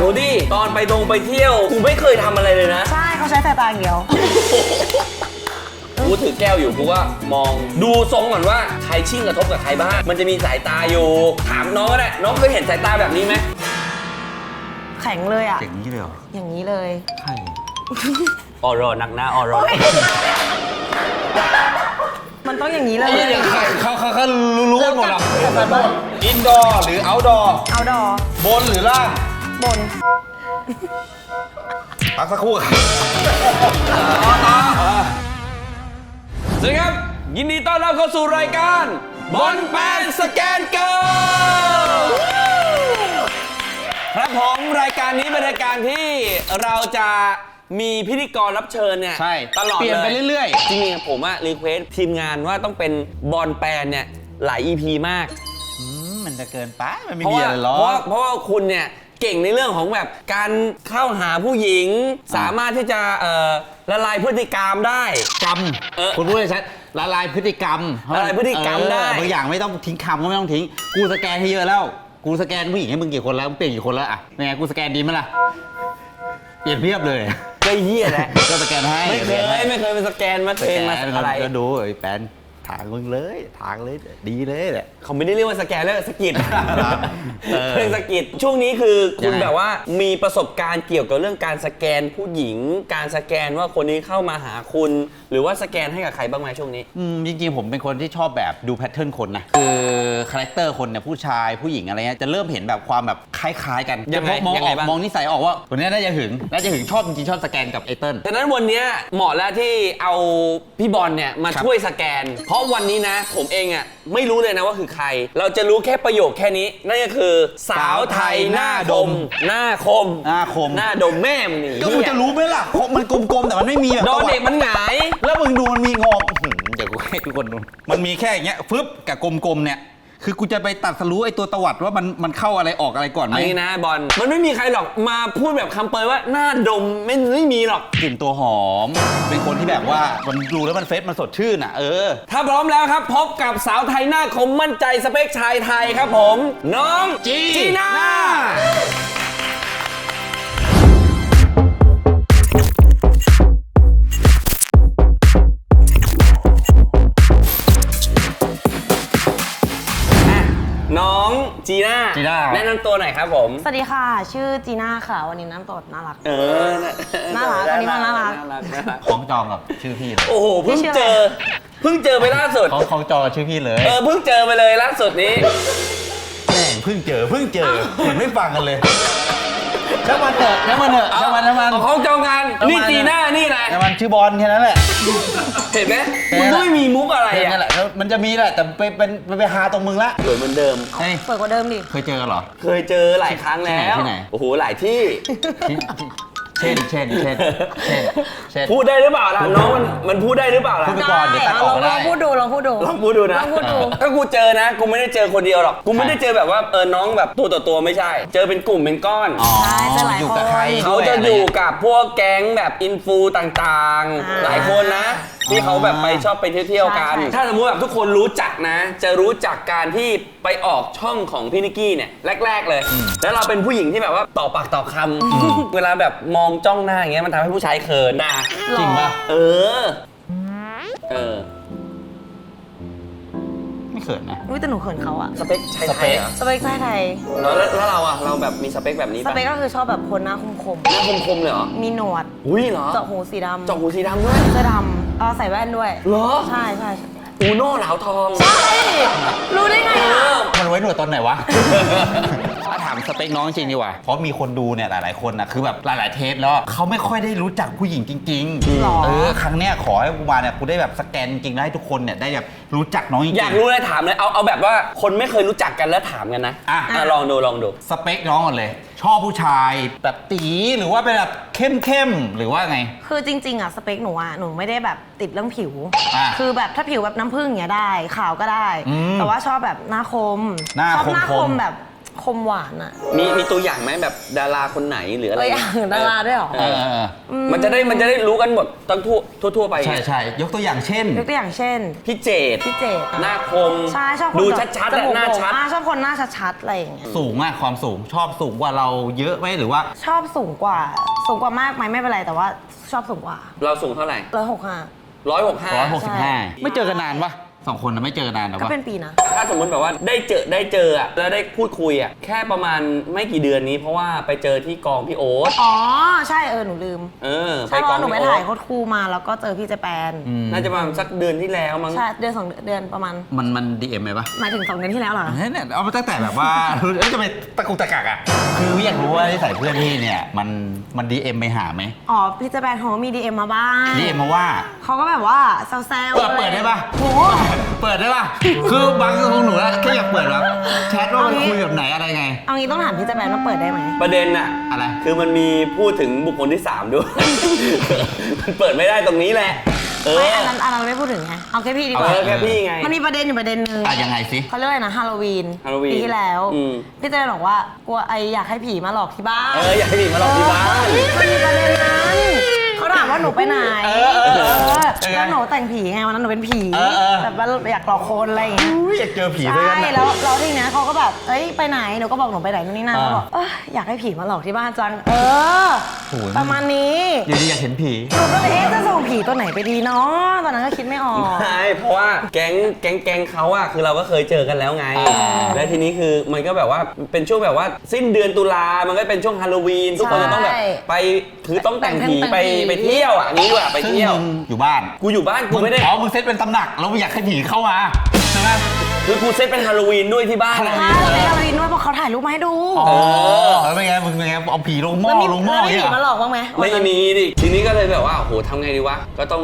กูดิตอนไปตรงไปเที่ยวกูไม่เคยทำอะไรเลยนะใช่เขาใช้สายตาอย่างเดียว กูถือแก้วอยู่กูก็มองดูทรงก่อนว่าใครชิ่งกระทบกับใครบ้างมันจะมีสายตาอยู่ ถามน้องก็ได้น้องเคยเห็นสายตาแบบนี้ไหมแข็งเลยอะ อย่างนี้เลยเหรออย่างนี้เลย ใช่ออรอหนักหน้าออรอมันต้องอย่างนี้เลยเขาเขาเขารู้รู้กันหมดหรออินดอร์หรือเอาดอร์เอาดอ บนหรือล่าง บน พักสักครู่ครับสวัสดีครับ ยินดีต้อนรับเข้าสู่รายการบอลแปนสแกนเกิลครับผมรายการนี้เป็นรายการที่เราจะมีพิธีกรรับเชิญเนี่ยใช่ตลอดเปลี่ยนไปเรื่อยจริงๆผมอะรีเควสทีมงานว่าต้องเป็นบอลแปนเนี่ยหลาย EP มากๆอืมมันจะเกินไป มันไม่เพราะมีว่าอะไรหรอเพราะว่าเพราะว่าคุณเนี่ย เก่งในเรื่องของแบบการเข้าหาผู้หญิง สามารถที่จะเอ่อละลายพฤติกรรมได้ กรรมเออคุณพูดเลยชัดละลายพฤติกรรมละลายพฤติกรรมเออได้ บางอย่างไม่ต้องทิ้งคำก็ไม่ต้องทิ้ง กูสแกนให้เยอะแล้ว กูสแกนผู้หญิงให้มึงกี่คนแล้วมึงเปลี่ยนกี่คนแล้วอะเป็นไงกูสแกนดีไหมล่ะ เปลี่ยนเพียบเลย ก็เหี้ยแหละก็สแกนให้ไม่เคสแกนให้ยไม่เคยเป็นสแกนมาสเทรแกนนมาอะไร ก็ดูไอ้แปน ถางมึงเลยถางเลยดีเลยแหละ เขาไม่ได้เรียกว่าสแกนแล้วสกิดเออเป็นสกิดช่วงนี้คือคุณยังไง แบบว่ามีประสบการณ์เกี่ยวกับเรื่องการสแกนผู้หญิง การสแกนว่าคนนี้เข้ามาหาคุณ หรือว่าสแกนให้กับใครบ้างไหมช่วงนี้ อืมจริงๆ ผมเป็นคนที่ชอบแบบดูแพทเทิร์นคนนะคือคาแรคเตอร์คนเนี่ยผู้ชายผู้หญิงอะไรเงี้ยจะเริ่มเห็นแบบความแบบคล้ายๆกันยังไงจะมองยังอไงอกบ้าง มองนิสัยออกว่าคนเนี้ยน่าจะหึงน่าจะหึงชอบจริงๆชอบสแกนกับไอเติ้ลฉะนั้นวันเนี้ยเหมาะแล้วที่เอาพี่บอลเนี่ยมาครับช่วยสแกน เพราะวันนี้นะ ผมเองอะไม่รู้เลยนะว่าคือใคร เราจะรู้แค่ประโยคแค่นี้ นั่นก็คือ สาวไทยหน้าดม หน้าคม หน้าคม หน้าดมแม่มึงนี่ก็มึงจะรู้ไหมล่ะเพราะมันกลมๆ แต่มันไม่มีแบบโดนเด็กมันหงาย แล้วมึงดูมันมีงอกอื้อหือเดี๋ยวกูให้ทุกคนดูมันมีแค่อย่างเงี้ยฟึบกับกลมๆเนี่ย คือกูจะไปตัดสรู้ไอตัวตวัดว่ามันมันเข้าอะไรออกอะไรก่อนไหมอันนี้นะบอล มันไม่มีใครหรอกมาพูดแบบคำเปยว่าหน้าดมไม่ไม่มีหรอก กลิ่นตัวหอม เป็นคนที่แบบว่ามันดูแล้วมันเฟซมันสดชื่นอะเออ ถ้าพร้อมแล้วครับ พบกับสาวไทยหน้าคมมั่นใจสเปคชายไทยครับผม น้องจีจีน่า จีน่าจีน่า แนะนำตัวหน่อยครับผม สวัสดีค่ะ ชื่อจีน่าค่ะ วันนี้น้ำตดน่ารัก เออน่ารักอันนี้มันน่ารัก น่ารักน่ารัก ของจองกับชื่อพี่เลยโอ้โห เพิ่งพี่ชื่อเจออะไรเพิ่งเจอไปล่าสุด ของของจองกับชื่อพี่เลยเออ เพิ่งเจอไปเลยล่าสุดนี้ แม่งเพิ่งเจอเพิ่งเจอเห็นไม่ฟังกันเลย ช่างมันเถอะช่างมันเถอะช่างมันช่างมัน เอาเขาจองงานเอามานี่จีน่านี่อะไรช่างมันชื่อบอลแค่นั้นแหละ เห็นไหมแค่มึงนั้นแหละก็ไม่มีมุกอะไรแค่อะนั้นแหละแล้วมันจะมีแหละแต่ไปเป็นไปไปหาตรงมึงละสวยเหมือนเดิม เฮ้ยสวยกว่าเดิมดิ เคยเจอกันเหรอ เคยเจอหลายครั้งแล้ว ที่ไหนโอ้โห หลายที่ ที่ เช่นเช่นเช่นเช่นเช่นพูดได้หรือเปล่าล่ะน้องมันมันพูดได้หรือเปล่าล่ะพูดไปก่อนเดี๋ยวตัดออกก็ได้ ลองพูดดูลองพูดดู ลองพูดดูนะลองพูดดูถ้ากูเจอนะ กูไม่ได้เจอคนเดียวหรอก กูไม่ได้เจอแบบว่าเออน้องแบบตัวต่อตัวไม่ใช่ เจอเป็นกลุ่มเป็นก้อน อ๋อใช่เจอหลายอยู่กับคน ใครเขาจะอยู่กับพวกแก๊งแบบอินฟูต่างอ่าๆหลายคนนะ ที่เขาแบบไปชอบไปเที่ยวๆกันใช่ใช่ ถ้าสมมติแบบทุกคนรู้จักนะ จะรู้จักการที่ไปออกช่องของพี่นิกกี้เนี่ยแรก ๆ เลย แล้วเราเป็นผู้หญิงที่แบบว่าต่อปากต่อคำเวลาแบบมองจ้องหน้าอย่างเงี้ยมันทำให้ผู้ชายเขินนะจริงปะเออ เออ ไม่เขินนะ อุ้ยแต่หนูเขินเขาอะสเปคชายสไทเปยค เหรอสเปคชายไทย แล้วแล้วเราอะเราแบบมีสเปคแบบนี้สปะเปคก็คือชอบแบบคนหน้าคมคมหน้าคมๆเลยเหรอ ๆมีหนวด อุ้ยเหรอเจาะหูสีดำเจาะหูสีดำด้วย เสื้อดำเออใส่แว่นด้วย เหรอใช่ใช่ใช่อูโน่เหลาทองใช่รู้ได้ไงเออะอมันไว้หนวดตอนไหนวะถ้าถาม สเปคน้องจริงดีกว่า เพราะมีคนดูเนี่ยหลาย ๆ คนนะคือแบบหลาย ๆ เทปแล้วเขาไม่ค่อยได้รู้จักผู้หญิงจริงหรอ ๆเออครั้งเนี้ยขอให้กูมาเนี่ยกูได้แบบสแกนจริงๆแล้วให้ทุกคนเนี่ยได้แบบรู้จักน้องจริงๆ อยากรู้เลยถามเลย เอาเอาแบบว่าคนไม่เคยรู้จักกันแล้วถามกันนะอะลองดูลองดู สเปคน้องก่อนเลย ชอบผู้ชายแบบตีหรือว่าเป็นแบบเข้มๆหรือว่าไง คือจริง ๆอะสเปคหนูอะหนูไม่ได้แบบติดเรื่องผิว อะคือแบบถ้าผิวแบบน้ำผึ้งอย่างเงี้ยได้ขาวก็ได้ อืมแต่ว่าชอบแบบหน้าคมหน้าชอบหน้าคคมมๆ แบบ คมหวานอะมีมีตัวอย่างไหมแบบดาราคนไหนหรืออะไรตัวอย่างดาราด้วยเหรอ เออเออมันจะได้มันจะได้รู้กันหมดตั้งทั่วทั่วๆไปใช่ใช่ยกตัวอย่างเช่น ยกตัวอย่างเช่น พี่เจดพี่เจดหน้าคมใช่ชอบคนดูแบบชัดๆจอะมูกหน้าโด่งชัด อะชอบคนหน้าชัดๆอะไรอย่างเงี้ย สูงอะความสูงชอบสูงกว่าเราเยอะไหมหรือว่า ชอบสูงกว่า สูงกว่ามากไหมไม่เป็นไรแต่ว่าชอบสูงกว่าเราสูงเท่าไหร่ร้อยหกห้า ร้อยหกห้า 165 ไม่เจอกันนานปะ สองคนนะไม่เจอกันนานหรอก็ปะเป็นปีนะ ถ้าสมมติแบบว่าได้เจอได้เจออะแล้วได้พูดคุยอะแค่ประมาณไม่กี่เดือนนี้เพราะว่าไปเจอที่กองพี่โอ๊ตอ๋อ ใช่ เออ หนูลืม เออใช่เพกอราะงหนูไปพี่โอ๊ถ่ายตโคตรคูลมาแล้วก็เจอพี่เจแปน อืมน่าจะประมาณสักเดือนที่แล้วมั้ง ใช่ เดือนสองเดือนประมาณ มันมันดีเอ็มไหมปะหมายถึงสองเดือนที่แล้วเหรอเนี่ยเอามาตั้งแต่แบบว่า เอ้ยจะไปตะกุกตะกักอะ คือพี่อยากรู้ว่าที่ใส่เพื่อนพี่เนี่ยมันมันดีเอ็มไปหาไหมอ๋อ พี่เจแปนเขามีดีเอ็มมาบ้างดีเอ็มมาว่า เขาก็แบบว่าแซวๆเปิดเปิดได้ปะ โหเปิดได้ปะคือบางของหนูนะแค่อยากเปิดแบบแชทว่ามันคุยแบบไหนอะไรไง เอางี้ต้องถามพี่เจแปนว่าเปิดได้ไหม ประเด็นอะอะไร คือมันมีพูดถึงบุคคลที่ 3 ด้วย มันเปิดไม่ได้ตรงนี้แหละ เออ ไม่อันนั้นอันนั้นไม่พูดถึงไง เอาแค่พี่ดีกเอาว่า แค่พี่ไง มันมีประเด็นอยู่ประเด็นหนึ่งอะยังไงสิ เขาเรียกอะไรนะฮาโลวีนฮาโลวีนปีที่แล้ว อืม พี่เจแปนบอกว่ากลัวไออยากให้ผีมาหลอกที่บ้านเอออยากให้ผีมาหลอกที่บ้านเออมันมีประเด็นนั้นเขา ถามว่าหนูไปไหนเออเออเออเออเออแล้วหนูแต่งผีไงวันนั้นหนูเป็นผีเออเออ แบบว่าอยากหลอกคนอะไรอย่างเงี้ย อุ๊ยอยากเจอผีด้วยใช่กันนะ แล้วแล้วทีเนี้ยเขาก็แบบเอ้ยไปไหนหนูก็บอกหนูไปไหนนู่นนี่นั่นอ่าเขาบอกเอ้ยอยากให้ผีมาหลอกที่บ้านจัง เออ โอ้ย ประมาณนี้อยู่ดีอยากเห็นผี หนูก็เลยเอ๊ะจะส่งผีตัวไหนไปดีเนาะตอนนั้นก็คิดไม่ออก ใช่เพราะว่าแก๊งแก๊งแก๊งเขาอะคือเราก็เคยเจอกันแล้วไงอ่าและทีนี้คือมันก็แบบว่าเป็นช่วงแบบว่าสิ้นเดือนตุลา มันก็เป็นช่วงฮาโลวีน ทุกคนจะต้องแบบไปคือต้องแต่งผีไปไปเที่ยวอะนี้ด้วยไปซึ่งเที่ยวมึงอยู่บ้านกูอยู่บ้านกูไม่ได้อ๋อมึงเซตเป็นตำหนักแล้วมึงอยากให้ผีเข้ามาใช่ไหม คือกูเซตเป็นฮาโลวีนด้วยที่บ้านอะใช่เราไปฮาโลวีนด้วยเพราะเขาถ่ายรูปมาให้ดูอ๋อแล้วเป็นไงมึงเป็นไงเอาผีลงหม้อแล้วมีลงหม้อแล้วมีเนี่ยผีเหรมาหลออกบ้างไหมไม่มีดิ ทีนี้ก็เลยแบบว่า โอ้โหทำไงดีวะ ก็ต้อง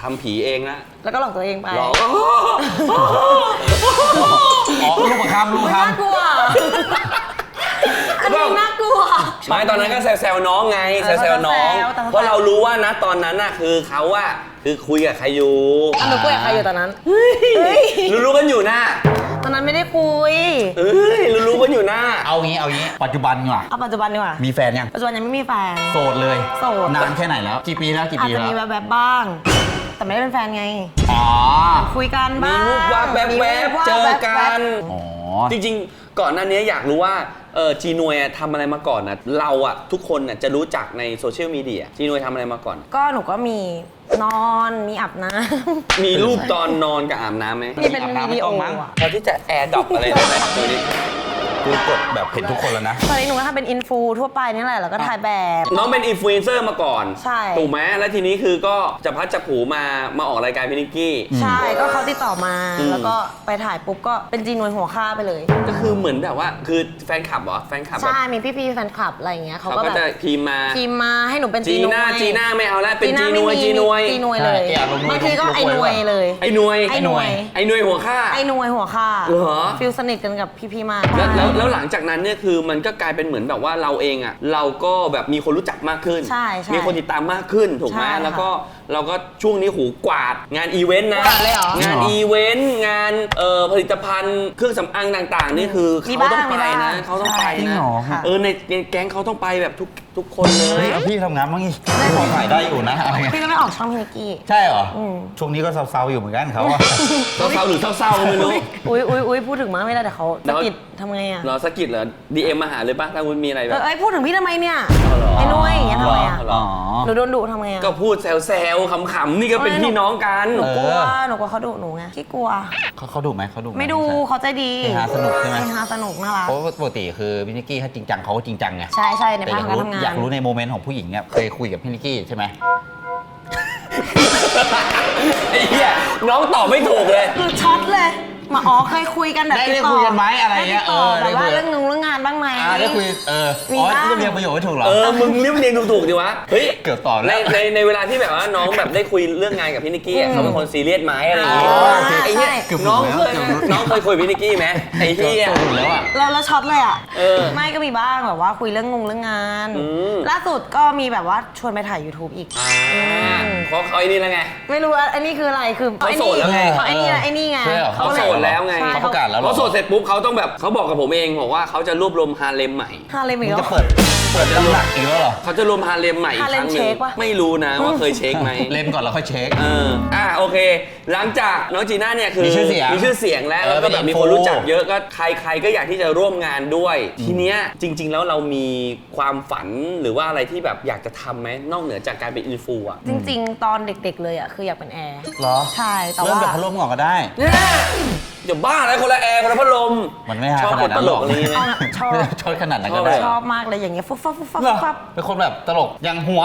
ทำผีเองละแล้วก็หลอกตัวเองไปหลอกอ๋อลูกประคำลูกอุ๊ยคน่ากลัว อันนี้น่ากลัว ไม่ตอนนั้นก็แซวๆน้องไงเออแซวๆน้องแซวๆแต่เขาเพราะเรารู้ว่านะตอนนั้นน่ะคือเขาอะคือคุยกับใครอยู่อันหนูคุยกับใครอยู่ตอนนั้นเฮ้ยรู้ๆกันอยู่นะตอนนั้นไม่ได้คุย เอ้ยรู้ๆกันอยู่นะำเอางี้เอางี้ ปัจจุบันดีกว่า เอาปัจจุบันดีกว่า มีแฟนยัง ปัจจุบันยังไม่มีแฟน โสดเลยโสด นานแค่ไหนแล้ว กี่ปีแล้วกี่อาจปีจะแล้ว มีแวบๆบ้าง แต่ไม่ได้เป็นแฟนไง อ๋อ คุยกันมีบ้างรูปว่าแวมีบรูปๆว่าเจอแว๊บๆกัน อ๋อ จริงๆ ก่อนหน้านี้อยากรู้ว่าเออจีนวยอะทำอะไรมาก่อนนะเราอะทุกคนน่ะจะรู้จักในโซเชียลมีเดียจีนวยทำอะไรมาก่อน ก็หนูก็มีนอนมีอาบน้ำมีรูปตอนนอนกับอาบน้ำไหมมีเป็นอาบน้ำไม่วิดีต้โอองมั้ง อะพอที่จะแอร์ดรอปอะไรได้ไหมดูดิกูกดแบบเห็นทุกคนแล้วนะ ตอนนี้หนูก็ทำเป็นอินฟูทั่วไปนี่แหละแล้วก็ถ่ายแบบ น้องเป็นอินฟลูเอนเซอร์มาก่อนใช่ ถูกไหมแล้วทีนี้คือก็จะพัดจะผูมามาออกรายการพี่นิกกี้ ใช่ก็เขาติดต่อมาอืม แล้วก็ไปถ่ายปุ๊บก็เป็นจีนวยหัวค่าไปเลย ก็คือเหมือนแบบว่าคือแฟนคลับเหรอแฟนคลับแบบใช่ มีพี่ๆแฟนคลับอะไรอย่างเงี้ยเขาเขาก็ก็แบบจะพิมพ์มาพิมพ์มาให้หนูเป็นจีจีนวยน่าจีน่าไม่เอาแล้วเป็นจีไม่นวยมีจีนวยจีนวยเลยใช่อย่าลงมือบางทีก็ลงมือไอ้นวยเลย ไอ้หนวยไอ้หนวย ไอ้หนวยหัวค่าไอ้นวยหัวค่าเหรอ ฟิลสนิทกันกับพี่ๆมากแล้วแล้วแล้วหลังจากนั้นเนี่ยคือมันก็กลายเป็นเหมือนแบบว่าเราเองอะเราก็แบบมีคนรู้จักมากขึ้น ใช่ใช่มีคนติดตามมากขึ้นถูกไหมใช่ค่ะแล้วก็ เราก็ช่วงนี้หูกวาดงานอีเวนต์นะ กวาดเลยเหรองานอีเวนต์งานเอ่อผลิตภัณฑ์เครื่องสำอางต่างๆ นี่คือมีเขาต้องบ้างไปมีนะบ้างเขาต้องไปจริงนะเหรอค่ะเออในในแก๊งเขาต้องไปแบบทุก ทุกคนเลเฮ้ยยเอาพี่ทำงานบ้างอีพี่พอถ่ายได้อยู่นะอะไรเงี้ยพี่ก็ไม่ออกช่องพี่นิกกี้ ใช่เหรออืมช่วงนี้ก็เซาๆอยู่เหมือนกันเขาอะ เศร้าๆหรือเศร้าๆก็ไม่รู้ อุ้ยอุ้ยอุ้ยพูดถึงมากไม่ได้แต่เขาแล้สะวกิดทำไงอะเหรอสะกิดเหรอดีเอ็มมาหาเลยป่ะถ้าคุณมีอะไรแบเอบอเอ้ยพูดถึงพี่ทำไมเนี่ยเอาเหรอไอ้นุ้ยอย่างเงี้ยทำไมอะเหรอหนูโดนดุทำไงอะ ก็พูดแซวๆขำๆนี่ก็เป็นพี่น้องกัน หนูกลัวเออ หนูกลัวเขาดุหนูไงขี้กลัว เขาเขาดูไหมเขาดูหไม่ดูเขาใจดีเฮฮาสนุกใช่ไหมเฮฮาสนุกน่ารักเพราะว่าปกติคือพี่นิกกี้ถ้าจริงจังเขาก็จริงจังไงใช่ใช่ในแต่ภาอคยากการรู้ทำงานอยากรู้ในโมเมนต์ของผู้หญิงเนี่ยเคยคุยกับพี่นิกกี้ใช่ไหมไอ้เหี้ยน้องตอบไม่ถูกเลยคือช็อตเลย มาอ๋อเคยคุยกันแบบได้ติได้ดต่อคุยกันไหมอะไรเงี้ยด้ติดต่อเออแบบว่าได้คุยเรื่องงงเรื่องงานบ้างไหม อ่าได้คุยเออมีอ๋อบ้าง ที่เรียงประโยคไม่ถูกเหรอ เออ มึงเรียบเรียงถูกๆดิวะ เฮ้ยเกือบตอบในแล้วในในเวลาที่แบบว่าน้องแบบได้คุยเรื่องงานกับพี่นิกกี้อะเขาเป็นคนซีเรียสไหมอะไรอย่างงี้อ๋อไอ้เหี้ยใช่เกือบน้องถูเคกยแล้วน้องเคยคุยกับพี่นิกกี้ไหมไอ้เกือบเหี้ย ถูกแล้วอะแล้วแล้วช็อตเลยอะเออไม่ก็มีบ้างแบบว่าคุยเรื่องงงเรื่องงาน อืม ล่าสุดก็มีแบบว่าชวนไปถ่าย YouTube อีก อ่าเพราะเขาไอ้นี่แล้วไง ไม่รู้ว่าอันนี้คืออะไรคือเขาโสดแล้วไง เขาไอ้นี่นะไอ้นี่ไงใช่เหรอ เขาโสดดแล้วไงใช่เขาประกาศแล้วเหรเขาอโสดเสร็จปุ๊บเขาต้องแบบเขาบอกกับผมเองบอกว่าเขาจะรวบรวมฮาเลมใหม่ ฮาเลมมึอีงกจะแล้วเปิดเปิดน้ำหนักอีกแล้วเหรอเขาจะรวมฮาเลมใหม่อีกฮาคเลมรั้งหเช็นึ่งคปะ ไม่รู้นะว่าเคยเช็คไหมเล่มก่อนแล้วค่อยเช็ค เอออะโอเค หลังจากน้องจีน่าเนี่ยคือมีชื่อเสียงมีชื่อเสียงแล้วเออแล้วก็แบบเป็นมีอินฟูคนรู้จักเยอะก็ใครใครก็อยากที่จะร่วมงานด้วย ทีเนี้ยจริง ๆ แล้วเรามีความฝันหรือว่าอะไรที่แบบอยากจะทำไหมนอกเหนือจากการเป็นอินฟูอะจริง ๆ ตอนเด็ก ๆ เลยอะคืออยากเป็นแอร์เหรอใช่แต่เริ่มว่าจากพัดลมก่อนก็ได้ เนี่ยเดี๋ยวบ้าแล้วคนละแอร์คนละพัดลมมันไม่หาชอบขคนาดนนั้ตนลหรอกกอะไรอย่างงี้ไหม เอานะชอบไม่ได้ชดขนาดนั้นก็ชอบได้เลยชอบมากเลยอย่างเงี้ยฟุบฟับฟุบฟับเหรฟุอบฟับเป็นคนแบบตลกอย่างหัว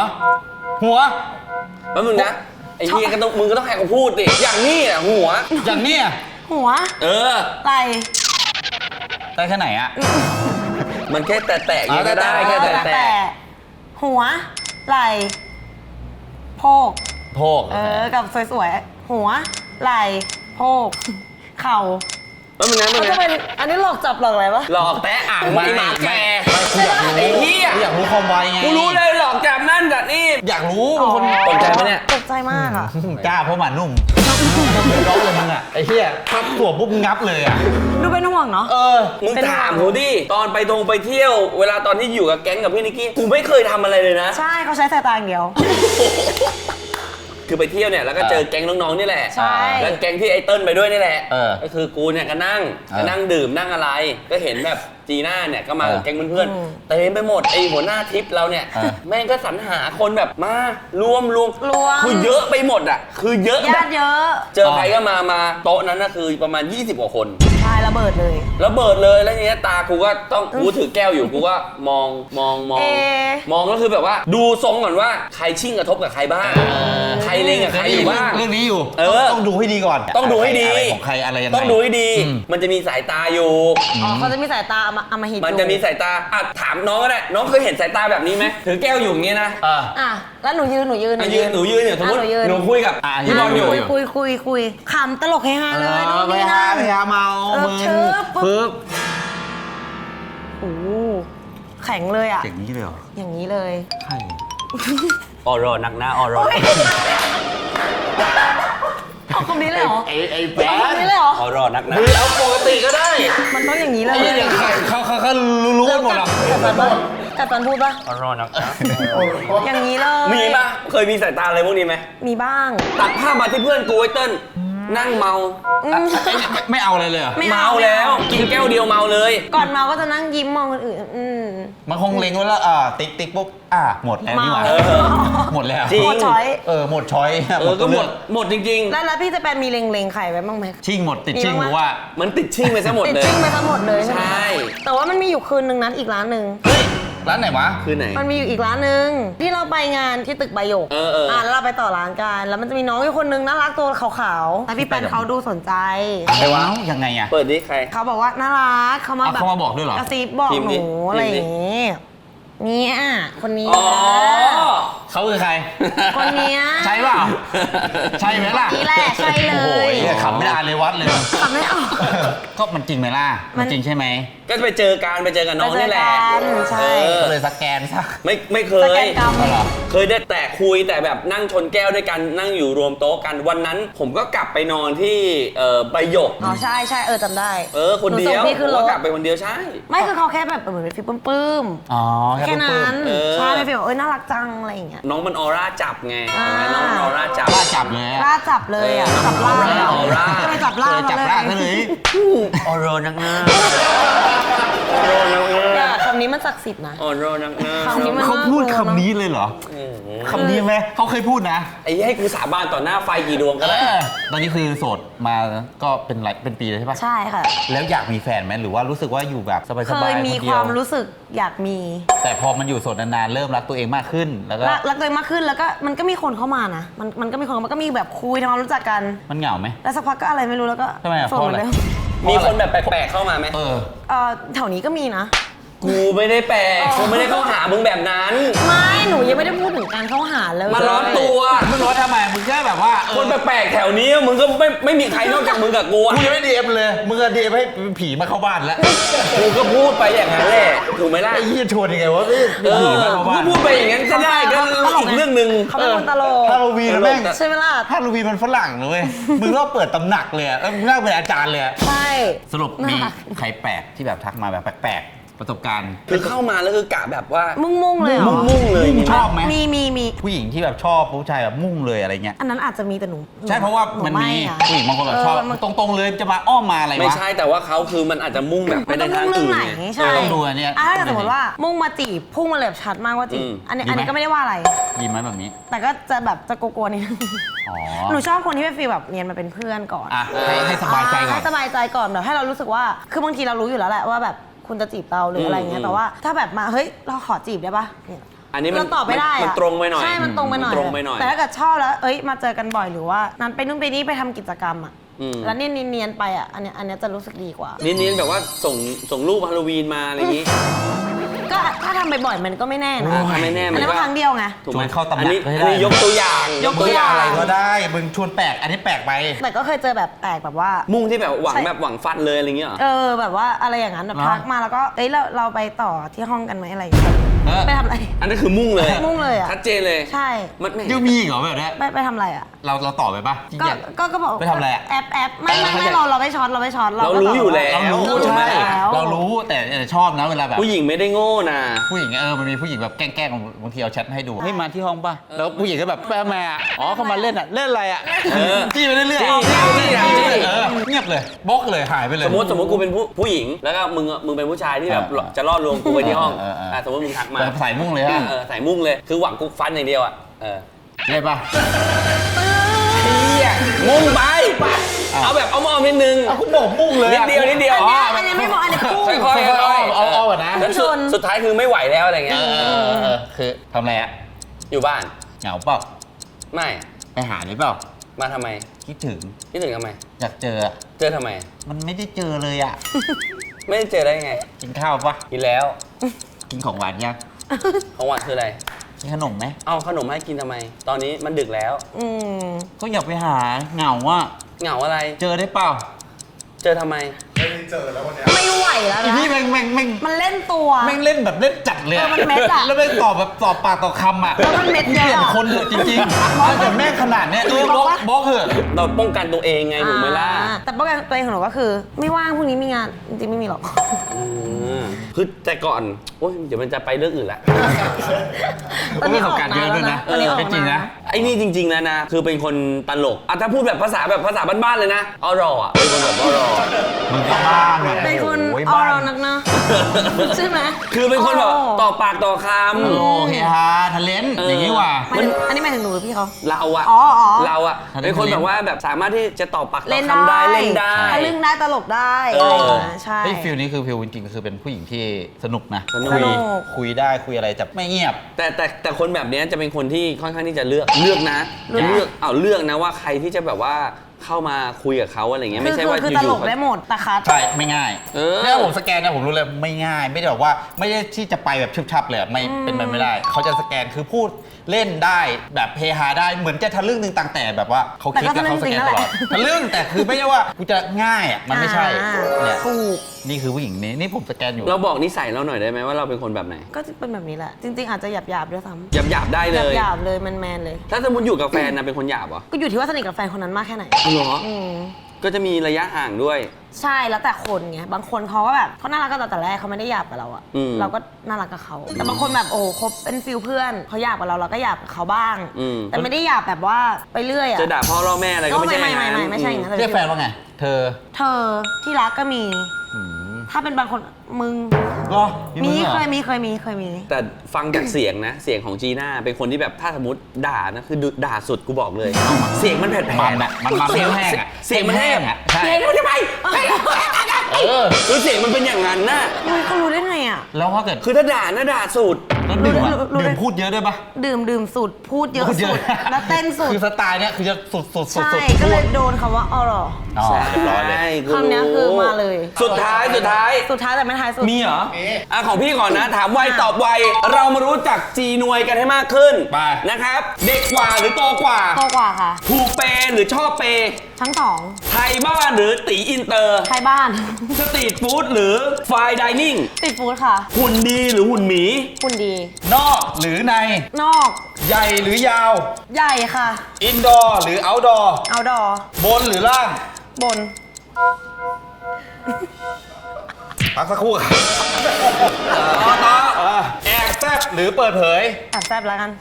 หัว แป๊บนึงนะ ไอ้เหี้ยก็ต้องมึงก็ต้องให้เขาพูดดิอย่างนี้อะหัว อย่างเนี้ยหัวเออ ไหล่ได้แค่ไหนอะ มันแค่แตะๆอย่างนี้ก็ได้อ๋อแค่แต่แตะหัว ไหล่โพก โพกเออ กับสวยๆ หัว ไหล่โพก เข่าๆแป๊บนึงนะแป๊บมันนึงจะเป็นนะอันนี้หลอกจับหลอกอะไรวะ หลอกแตะอ่างไม่ไอ้หมาแกไม่กูอยากรู้ไอ้เหี้ย กูอยากรู้ความไวไงกูรู้เลยหลอกจับนั่นจับนี่อยากรู้เป็นคนตกใจปะเนี่ย ตกใจมากอะ กล้าเพราะหมานุ่มร้องเลยมึงอะไอ้เหี้ยพับตัวปุ๊บงับเลยอะดูเป็นห่วงเนาะ เออ มึงเป็นถามห่วงกูดิ ตอนไปตรงไปเที่ยว เวลาตอนที่อยู่กับแก๊งกับพี่นิกกี้ กูไม่เคยทำอะไรเลยนะ ใช่เขาใช้สายตาอย่างเดียว คือไปเที่ยวเนี่ยแล้วก็เจอแก๊งน้องๆนี่แหละใช่แล้วแก๊งที่ไอ้เติ้ลไปด้วยนี่แหละเออก็คือกูเนี่ยก็นั่งเออก็นั่งดื่มนั่งอะไร ก็เห็นแบบจีน่าเนี่ยก็มากับเออแก๊งเพื่อนๆเต็มไปหมดไอ้หัวหน้าทริปเราเนี่ยเออแม่งก็สรรหาคนแบบมารวมรวมรวม คือเยอะไปหมดอะคือเยอะแบญาบติเยอะ เจอใครก็มามาโต๊ะนั้นน่ะคือประมาณ 20กว่าคนใช่ ระเบิดเลยแล้วเบิดเลยแล้วทีเนี้ยตากูก็ต้องกูถือแก้วอยู่กูก็มองมองมอง เอ๊ะ มองก็คือแบบว่าดูทรงก่อนว่าใครชิ่งกระทบกับใครบ้างใครเล็งกับใครอยู่บ้าง เรื่องนี้อยู่เออ ต้องดูให้ดีก่อนต้องดูให้ดีอะไรของใครอะไรยังไง ต้องดูให้ดี อืม มันจะมีสายตาอยู่ อ๋อเขาจะมีสายตาเอามาเอามาหิดมันจะมีสายตาอะถามน้องก็ได้น้องเคยเห็นสายตาแบบนี้ไหมถือแก้วอยู่อย่างนี้นะ อะ อะ แล้วหนูยืนหนูยืนอะยืนหนูยืนเนี่ยสมมติอะหนูยืนหนูคุยกับอะพี่บอลอยู่ คุยคุยคุยคุยขำตลกเฮฮาเลยเอนู่อนไปนี่หานั่น ไปหาเมาเออมึงเชิบปุ๊บ ปึ๊บโอ้โหแข็งเลยอะ อย่างนี้เลยเหรออย่างนี้เลย ใช่ออรอนักหน้าออรอเอาคำนี้เลยเหรอไอ้ไอ้แบเอาคำนี้เลยเหรอ ออรอนักหน้าหรือเอาปกติก็ได้มันต้องอย่างนี้เลย ไอ้เนี่ยเขาเขาเขารู้กันหมดหรอกกัดฟันปะ กัดฟันพูดปะออรอนักหน้าอย่างนี้เลยมีปะเคยมีสายตาอะไรพวกนี้ไหมมีบ้าง ตัดภาพมาที่เพื่อนกูไอ้เติ้ลนั่งเมาอืม ไม่ไม่เอาอะไรเลยเหรอไม่เมาเอาแล้วไม่เอากินแก้วเดียวเมาเลย ก่อนเมาก็จะนั่งยิ้มมองคนอื่น อืม มันคงเล็งไว้แล้วอ่าติ๊กติ๊กปุ๊บอ่าหมดแล้วนี่หว่าเมาเออหมดแล้วจริง หมดช้อย เออหมดช้อยเออก็หมดตัวเลือหมดจริง แล้วแล้วพี่จะแปนมีเล็งๆไข่ไว้บ้างไหม ชิ่งหมดติดชิ่งมีหบ้างรือว่าๆมันติดชิ่งไปซะหมดติดเลยจิ้งไปทั้งหมดเลยใช่ไหมใช่ แต่ว่ามันมีอยู่คืนนึงนั้นอีกร้านหนึ่งเฮ้ย ร้านไหนวะ คือไหน มันมีอยู่อีกร้านหนึ่งที่เราไปงานที่ตึกใบหยกเออเอออ่ แล้วเราไปต่อร้านกัน แล้วมันจะมีน้องอยู่คนนึงน่ารักตัวขาวๆแต่พี่แปนเขาดูสนใจ ใครวะยังไงอะ เปิดดิใคร เขาบอกว่าน่ารักเขามาอะแบบเขามาบอกด้วยเหรอ กระซิบบอกพิมพ์หดินูอะไรพิอมพ์ดิย่างงี้ เนี่ยคนนี้ อ๋อ เขาคือใคร คนเนี้ยใช่เปล่า ใช่ไหมล่ะนี่แหละใช่เลโอ้โหยเนี่ยขำไม่ได้อ่านเลยวัดเลย ทำไม่ออก ก็มันจริงไหมล่ะ มัมันน จริงใช่ไหมก็จะไปเจอกันไปเจอกับน้องนี่แหละไปเจอกันใช่ เออก็เลยสแกนซะไม่ไม่เคสยแกนกรรม เอาเหรอ เคยได้แต่คุยแต่แบบนั่งชนแก้วด้วยกันนั่งอยู่รวมโต๊ะกันวันนั้น ผมก็กลับไปนอนที่เอ่อใบหยก อ๋อใช่ใช่เออจำได้เออคนเดียวหส่งพี่ผขึ้นมรก็ถกลับไปคนเดียวใช่ ไม่คือเขาแค่แบบเหมือนเป็นฟิลปลื้มอ๋อๆแค่ปลื้นั้มนเออ ใช่เป็นฟิลแบบเอ้ยน่ารักจังอะไรอย่างเงี้ย น้องมันออร่าจับไงอ่า น้องมันออร่าจับๆกล้าจับเลยอะกล้าจับเลยอะเออจับล่าออร่าก็เลยจับล่าเคยจับล่างซะเลยออโรนักหน้าออโรนักหอย่าน้าคำนี้มันศักดิ์สิทธิ์นะ ออโรนักหน้าคำนี้มัน เขาพูดคำนี้เลยเหรออืมคำนี้ไหมเขาเคยพูดนะ ไอ้ให้กูสาบานต่อหน้าไฟกี่ดวงก็ได้ ตอนนี้คือโสดมาก็เป็นหลายเป็นปีเลยใช่ปะใช่ค่ะ แล้วอยากมีแฟนไหมหรือว่ารู้สึกว่าอยู่แบบสบายๆเคคนยเดียวมีความรู้สึก อยากมีแต่พอมันอยู่โสดนานๆเริ่มรักตัวเองมากขึ้นแล้วก็รักรักตัวเองมากขึ้นแล้วก็มันก็มีคนเข้ามานะมันมันก็มีคนมันก็มีแบบคุยทำความรู้จักกัน มันเหงาไหมแล้วสักพักก็อะไรไม่รู้แล้วก็ทำไมอะโสดเหมือนเดิมเพราะอะไรมีคนแบบแปลกๆเข้ามาไหม เออ เอ่อแถวนี้ก็มีนะ กูไม่ได้แปลกกูไม่ได้เข้าหามึงแบบนั้น ไม่หนูยังไม่ได้พูดถึงการเข้าหาเลยมาร้อนตัวมึงร้อนทำไมมึงแค่แบบว่าเอคอนแปลกๆแถวนี้มึงก็ไม่ไม่มีใครนอกจากมึงกับกูอะกูยังไม่ดีเอ็มเลยมึงก็ดีเอ็มให้ผีมาเข้าบ้านแล้วกูก็พูดไปอย่างนั้นแหละถูกไหมล่ะไอ้ยี่ชวนยังไงวะพี่เอผีอมาเข้ากูบ้านพูดไปอย่างนั้นก็ได้ก็อีกเรื่องหนึ่งเขาเป็นคนตลกฮาโลวีนแม่งใช่ไหมล่ะฮาโลวีนมันฝรั่งนะเว้ยมึงก็เปิดตำหนักเลยอะแล้วมึงนั่งเป็นอาจารย์เลยอะใช่สรุปมีใครแปลกที่แบบทักมาแบบแปลกๆ ประสบการณ์ คือเข้ามาแล้วคือกะแบบว่า มุ่งมุ่งๆเลยเหรอมุ่งๆเลยชอบไหม มีมีมี ผู้หญิงที่แบบชอบผู้ชายแบบมุ่งเลยอะไรเงี้ย อันนั้นอาจจะมีแต่หนูใช่เพราะว่าหมันมีไอะผู้หญิงบางคนแบบชอบเมันตรงๆเลยจะมาอ้อมมาอะไรไม่วะ ใช่แต่ว่าเขาคือมันอาจจะมุ่งแบบไปมันในต้องทางมุ่งเรื่องอื่นไหนไง ใช่เออต้องดูอันเนี้ยอะถ้าสมมติว่ามุ่งมาจีบพุ่งมาเลยแบบชัดมากว่าจีบอืม อันนี้ดีไหม อันนี้ก็ไม่ได้ว่าอะไรดีไหมแบบนี้ แต่ก็จะแบบจะโกโก้นิดนึงอ๋อ หนูชอบคนที่เป็นฟีลแบบเรียนมาเป็นเพื่อนก่อนอะให้ให้สบายใจก่อน ให้สบายใจก่อนแบบให้เรารู้สึกว่าคือบางทีเรารู้อยู่แล้วแหละว่าแบบ คุณจะจีบเราหรืออะไรเงี้อืยมแต่ว่าถ้าแบบมาเฮ้ยเราขอจีบได้ปะเนี่ยอันนี้มันเราตอบไม่ได้มันอะตรงไปหน่อยใช่มันตรงไปหน่อย มันตรงไปหน่อย แต่ถ้าเกิดชอบแล้วเอ้ยมาเจอกันบ่อยหรือว่านั้นไปนู่นไปนี่ไปทำกิจกรรมอะอืม แล้วเนี่ยเนียนๆไปอะอันเนี้ยอันเนี้ยจะรู้สึกดีกว่านี่ๆแบบว่าส่งส่งรูปฮาโลวีนมาอะไรอย่างนี้ ก็ถ้าทำบ่อยๆมันก็ไม่แน่นะอะทำไม่แน่อัมันนนี้ก็มันครั้งเดียวไง ถูกไหมชวนเข้าตำหนักอันนี้ให้ได้ อันนี้ยกตัวอย่างยกตัวอย่าง อะไรก็ได้ มึงชวนแปลก อันนี้แปลกไป แต่ก็เคยเจอแบบแปลกแบบว่า มุ่งที่แบบหวังใช่ แบบหวังฟันเลยอะไรอย่างเงี้ยเหรอ เออแบบว่าอะไรอย่างนั้นแบบเหรอทักมาแล้วก็เอ้ยเราเราไปต่อที่ห้องกันไหมอะไรอย่างเงี้ยเออ ไปทำอะไร อันนั้นคือมุ่งเลยมุ่งเลยอะ ชัดเจนเลยใช่ มันไม่ยังมีอีกเหรอแบบเนี้ยไปไปทำอะไรอะ เราเราต่อไปปะจริงก็ๆอยาก ก็ก็บอกไปทำอะไรอะ แอปแอปไม่ไม่ไม่เราเราไม่ช็อตเราไม่ช็อตเราก็รู้แบบอยู่แล้วเรารู้เรารู้ใช่แล้วเรารู้แต่แต่ชอบนะเวลาแบบ ผู้หญิงไม่ได้โง่นะผู้หญิงเออมันมีผู้หญิงแบบแกล้งๆบางทีเอาแชทให้ดูเฮ้ยมาที่ห้องป่ะแล้วผู้หญิงก็แบบไปทำไมอะอ๋อเขามาเล่นอะเล่นอะไรอะเออจี้ไปเรื่อยๆจี้จี้จี้จี้เออเงียบเลยบล็อกเลยหายไปเลยสมมติสมมติกูเป็นผู้ผู้หญิงแล้วก็มึงมึงเป็นผู้ชายที่แบบเออจะล่อลวงกูไปที่ห้องเออเออเอออะสมมติมึงทักมาแบบใส่มุ่งเลยฮะเออใส่มุ่งเลยคือหวังกูฟันอย่างเดียวอะเออเล่นป่ะเฮียมุ่งไปเอาแบบเอามาเอานิดนึงเอาคุณบอกมุ่งเลยนิดเดียวนิดเดียวอันเนี้ยอันเนี้ยไม่พออันเนี้ยพุ่งค่อย แล้วสุดชนสุดท้ายคือไม่ไหวแล้วอะไรเอเงี้ยอเออเออเออคือทำอะไรอะอยู่บ้าน เหงาเปล่าไม่ไปหาได้เปล่ามาทำไมคิดถึงคิดถึงทำไม อยากเจออะเจอทำไม มันไม่ได้เจอเลยอะไม่ได้เจอได้ยังไง กินข้าวปะกินแล้วกินของหวานยังของหวานคืออะไร กินขนมไหมเอาขนมให้กินทำไม ตอนนี้มันดึกแล้ว อืมก็อยากไปหาเหงาอะเหงาอะไร เจอได้เปล่า เจอทำไม ไม่ไหวแล้วอีนะ นี่แม่งแม่งแม่งมันเล่นตัว แม่งเล่นแบบเล่นจัดเลยเออมันเม็ดอะแล้วแม่งตอบแบบตอบปากต่อคำอะแล้วมันเม็ดเปเยอะ ลี่ยนอะคนเถอะจริงๆถ้าเกิดแม่งขนาดเนี้ยเออบล็อกบล็อกเถอะ เราป้องกันตัวเองไงถูกไหมล่ะอ่าแต่ป้องกันตัวเองของหนูก็คือ ไม่ว่างพรุ่งนี้มีงานจริงๆไม่มีหรอก อืมคือแต่ก่อนโอ้ยเดี๋ยวมันจะไปเรื่องอื่นละ ตอนนี้ประสบการณ์เยอะด้วยนะตอนนี้ออกเออจริงมานะ ไอ้นี่จริงๆแล้วนะ คือเป็นคนตลกอะถ้าพูดแบบภาษาแบบภาษาบ้านๆเลยนะเอารออะเป็นคนแบบเอารอมึงก็บ้านอะเป็นคนโอ้ยเอาบ้านเรานักเนอะใช่ไหมคือเป็นคนแบบต่อปากต่อคโอ้เฮฮาทะเลนเออออย่างนี้ว่ะ หมายถึงอันนี้หมายถึงหนูหรือพี่เขาำเราอะอ๋ออ๋อ เราอะทะเลเป็นคนทะเลแบบว่าแบบสามารถที่จะต่อปากต่เล่อนคำได้ได้เล่นได้ ทะลึ่งได้ตลกได้เออออะไรอย่างเงี้ยใช่ ไอ้ฟิลนี้คือฟิลจริงๆคือเป็นผู้หญิงที่สนุกนะสนุก คุยสนุกคุยได้คุยอะไรจะไม่เงียบ แต่แต่แต่คนแบบเนี้ยจะเป็นคนที่ค่อนข้างที่จะเลือกเลือกนะจะเลือกเอาเลือกนะว่าใครที่จะแบบว่า เข้ามาคุยกับเขาอะไรเงี้ยคืไม่อใช่คือว่าคืออตลยู่กๆได้หมดแต่คัดใช่ไม่ง่ายเออเนี่ยผมสแกนนะผมรู้เลยไม่ง่าย ไม่ได้แบบว่าไม่ได้ที่จะไปแบบชุบชับเลยอะไม่เป็นไปไม่ได้ เขาจะสแกนคือพูดเล่นได้แบบเฮฮาได้เหมือนจะทะลึ่งหนึ่งต่างแต่แบบว่าเขาคิดแต่ก็แล้วเขาสแกนทะลึ่งจริงนั่นตแหลละอดทะลึ่งแต่คือไม่ใช่ว่ากูจะง่ายอะมันไม่ใช่อ่าเนี่ยถูก นี่คือผู้หญิงนี้นี่ผมสแกนอยู่เราบอกนิสัยเราหน่อยได้ไหมว่าเราเป็นคนแบบไหน ก็จะเป็นแบบนี้แหละ จริง ๆ อาจจะหยาบหยาบๆด้วยซ้ำหยาบหยาบๆได้หเลย ยาบๆเลยแมนๆเลย ถ้าสมมติอยู่กับแฟนนะเป็นคนหยาบเหรอก็อยู่ที่ว่าสนิทกับแฟนคนนั้นมากแค่ไหน เหรอ อืม ก็จะมีระยะห่างด้วย ใช่แล้วแต่คนไงบางคนเขาก็แบบเขาน่ารักกันตั้งแต่แรกเขาไม่ได้หยาบกับเราอะอืมเราก็น่ารักกับเขาแต่บางคนแบบโอ้โหคบเป็นฟิลเพื่อนเขาหยาบกับเราเราก็หยาบกับเขาบ้าง อืม แต่ไม่ได้หยาบแบบว่าไปเรื่อยอะจะด่าพ่อล่อแม่อะไรก็ไม่ใช่ไม่อย่างไม่นั้นไม่ไม่ใช่อย่างนั้นเลยเรียกแฟนว่าไง เธอ เธอที่รักก็มี อืม ถ้าเป็นบางคนมึง เหรอมีงหรอเคยมีเคยมีเคยมี แต่ฟังจากเสียงนะ เสียงของจีน่าเป็นคนที่แบบถ้าสมมติด่านะคือด่าสุดกูบอกเลย เสียงมันแผดแผมันอะมันมันเสียงแห้งๆอะเสียงมันแห้งอะใช่ เสียงมันจะไป เออคือเสียงมันเป็นอย่างนั้นน่ะเฮ้ยเขารู้ได้ไงอะแล้วถ้าเกิดคือถ้าด่านะด่าสุดเอแล้วดื่มอะรู้รู้ ดื่มพูดเยอะด้วยปะ ดื่มดื่มสุดพูดเยอะพูดสุด แล้วเต้นสุด คือสไตล์เนี้ยคือจะสุดสุดสุดใช่ สุดก็เลยโดนคำว่าออรอ อ๋อเรียบร้อยเลย คำเนี้ยคือมาเลย สุดท้ายสุดท้าย สุดท้ายแต่ไม่ท้ายสุด มีเหรอมีอะของพี่ก่อนนะ ถามไวอะ ตอบไว เรามารู้จักจีนวยกันให้มากขึ้นไป นะครับ เด็กกว่าหรือโตกว่า โตกว่าค่ะถูกเปย์หรือชอบเปย์ ทั้งสองไทยบ้านหรือตีอินเตอร์ ไทยบ้าน สตรีทฟู้ดหรือไฟดิเนิ่ง ติดฟู้ดค่ะ หุ่นดีหรือหุ่นหมี คุณดี นอกหรือใน นอก ใหญ่หรือยาว ใหญ่ค่ะ อินดอร์หรือเอาดอร์ เอาดอ บนหรือล่าง บน พักสักครู่ครับต่อต่อเออแอบแซบหรือเปิดเผย แอบแซบแล้วกัน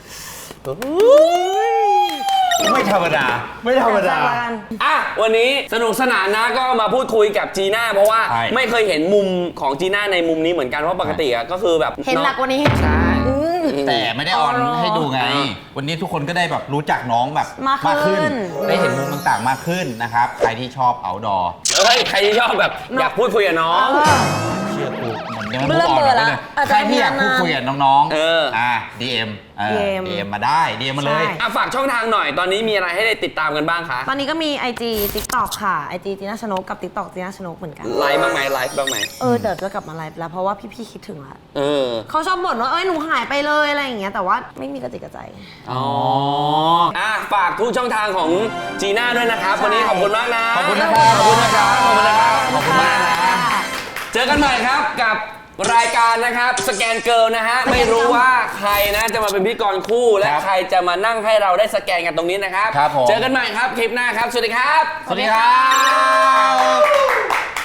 ไม่ธรรมดา ไม่ธรรมดาแอบแซบแล้วกันอะวันนี้สนุกสนานนะก็มาพูดคุยกับจีน่าเพราะว่าใช่ ไม่เคยเห็นมุมของจีน่าในมุมนี้เหมือนกันเพราะปกติอะก็คือแบบเห็นหนักกว่านี้ ใช่อืม แต่ไม่ได้ออนอ๋อให้ดูไงอ่าวันนี้ทุกคนก็ได้แบบรู้จักน้องแบบมากขึ้น ได้เห็นมุมต่างๆมากขึ้นนะครับ ใครที่ชอบเอาดอเฮ้ยใครที่ชอบแบบอยากพูดคุยกับน้องเออเชื่อกูมันยัง เริ่มไเบื่อละเลยอาจจะใครที่อยากพูดคุยกับน้องๆเอออ่า DM เออ DM DM มาได้ DM มาเลยใช่ อะฝากช่องทางหน่อย ตอนนี้มีอะไรให้ได้ติดตามกันบ้างคะ ตอนนี้ก็มี IG TikTok ค่ะ IG จีน่าชนกกับ TikTok จีน่าชนกเหมือนกัน ไลฟ์บ้างไหมไลฟ์บ้างไหมเออเดี๋ยวจะกลับมาไลฟ์แล้วเพราะว่าพี่ๆคิดถึงละเออ เขาชอบบ่นว่าเอ้ยหนูหายไปเลยอะไรอย่างเงี้ยแต่ว่าไม่มีกระติกกระใจ อ๋อ อะฝากทุกช่องทางของจีน่าด้วยนะครับใช่วันนี้ขอบคุณมากนะ ขอบคุณนะครับ ขอบคุณนะครับ ขอบคุณนะครับ ขอบคุณมากนะ เจอกันใหม่ครับกับ รายการนะครับสแกนเกิลนะฮะไม่รู้ว่าใครนะจะมาเป็นพิธีกรคู่และครับใครจะมานั่งให้เราได้สแกนกันตรงนี้นะครับ ครับผม เจอกันใหม่ครับคลิปหน้าครับ สวัสดีครับ สวัสดีครับ